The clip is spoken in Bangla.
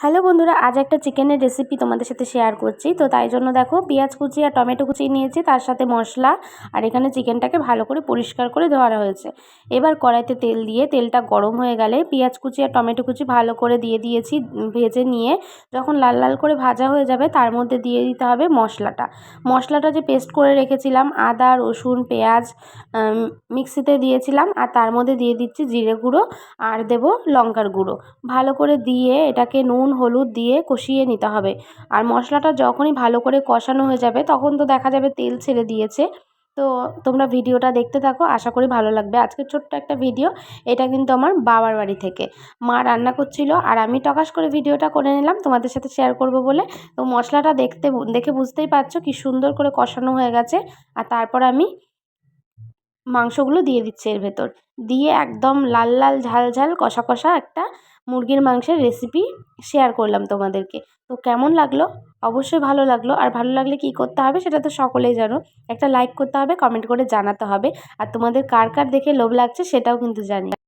হ্যালো বন্ধুরা, আজ একটা চিকেনের রেসিপি তোমাদের সাথে শেয়ার করছি। তো তাই জন্য দেখো, পেঁয়াজ কুচি আর টমেটো কুচি নিয়েছি, তার সাথে মশলা আর এখানে চিকেনটাকে ভালো করে পরিষ্কার করে ধোয়া হয়েছে। এবার কড়াইতে তেল দিয়ে, তেলটা গরম হয়ে গেলে পেঁয়াজ কুচি আর টমেটো কুচি ভালো করে দিয়ে দিয়েছি, ভেজে নিয়ে। যখন লাল লাল করে ভাজা হয়ে যাবে, তার মধ্যে দিয়ে দিতে হবে মশলাটা। মশলাটা যে পেস্ট করে রেখেছিলাম, আদা, রসুন, পেঁয়াজ মিক্সিতে দিয়েছিলাম, আর তার মধ্যে দিয়ে দিচ্ছি জিরে গুঁড়ো আর দেবো লঙ্কার গুঁড়ো। ভালো করে দিয়ে এটাকে নুন নুন, হলুদ দিয়ে কষিয়ে নিতে হবে। আর মশলাটা যখনই ভালো করে কষানো হয়ে যাবে, তখন তো দেখা যাবে তেল ছেড়ে দিয়েছে। তো তোমরা ভিডিওটা দেখতে থাকো, আশা করি ভালো লাগবে। আজকে ছোট্ট একটা ভিডিও, এটা কিন্তু আমার বাবার বাড়ি থেকে। মা রান্না করছিল আর আমি টকাশ করে ভিডিওটা করে নিলাম, তোমাদের সাথে শেয়ার করব বলে। তো মশলাটা দেখতে, দেখে বুঝতেই পারছ কি সুন্দর করে কষানো হয়ে গেছে। আর তারপর আমি মাংসগুলো দিয়ে দিচ্ছে এর ভেতর। দিয়ে একদম লাল লাল ঝাল ঝাল কষা কষা একটা মুরগির মাংসের রেসিপি শেয়ার করলাম তোমাদেরকে। তো কেমন লাগল? অবশ্যই ভালো লাগল। আর ভালো লাগলে কি করতে হবে সেটা তো সকলেই জানো। একটা লাইক করতে হবে কমেন্ট করে জানাতে হবে। আর তোমাদের কার কার দেখে লোভ লাগছে সেটাও কিন্তু জানি।